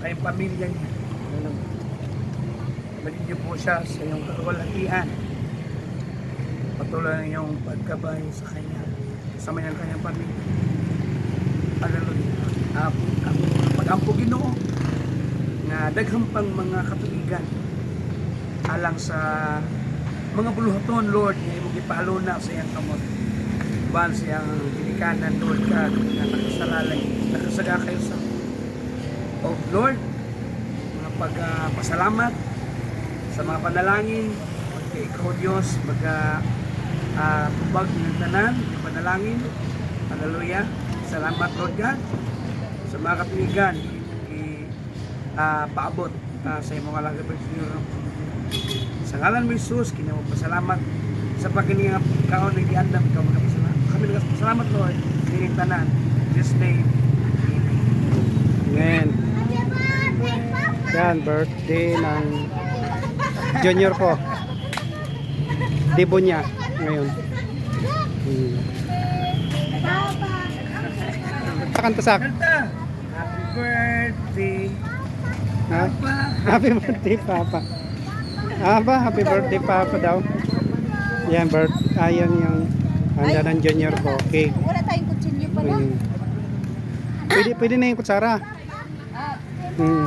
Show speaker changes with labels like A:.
A: sa kayong pamilya niya. Ano, Balik niyo po siya sa iyong kaluwalhatian. Patuloy ang iyong pagkabay sa kanya, sa ng kanyang pamilya. Hallelujah. Apo, apo, pag-ampo ginoo nga daghang pang mga katuigan alang sa mga buluhaton, Lord, nga imong ipahalo na sa iyang kamot. Ban siyang ginikanan, Lord God, nga nakasalalay, nakasaga kayo sa Lord, mga pagpasalamat sa mga panalangin, kay ikaw Diyos, mag uh, tubag ng tanan, ng panalangin. Hallelujah. Salamat Lord God sa mga kapiligan i ah, paabot ah, sa imong alagad ng Senyor. Sa ngalan mo Jesus, kinamo pasalamat sa pagkininga kaon ng giandam ikaw magpasalamat. Kami nagpasalamat Lord, dining tanan. This name,
B: Yan, birthday ng junior ko. Debo niya ngayon. Hmm. Kanta.
A: Kanta! Happy birthday!
B: Ha?
A: Papa!
B: Happy birthday, Papa. Ah ba? Happy birthday, Papa daw. Yan, birth, ayan yung handa ng junior ko. Cake.
C: Wala tayong kutsilyo pala.
B: Hmm. Pwede, pwede na yung kutsara. Hmm.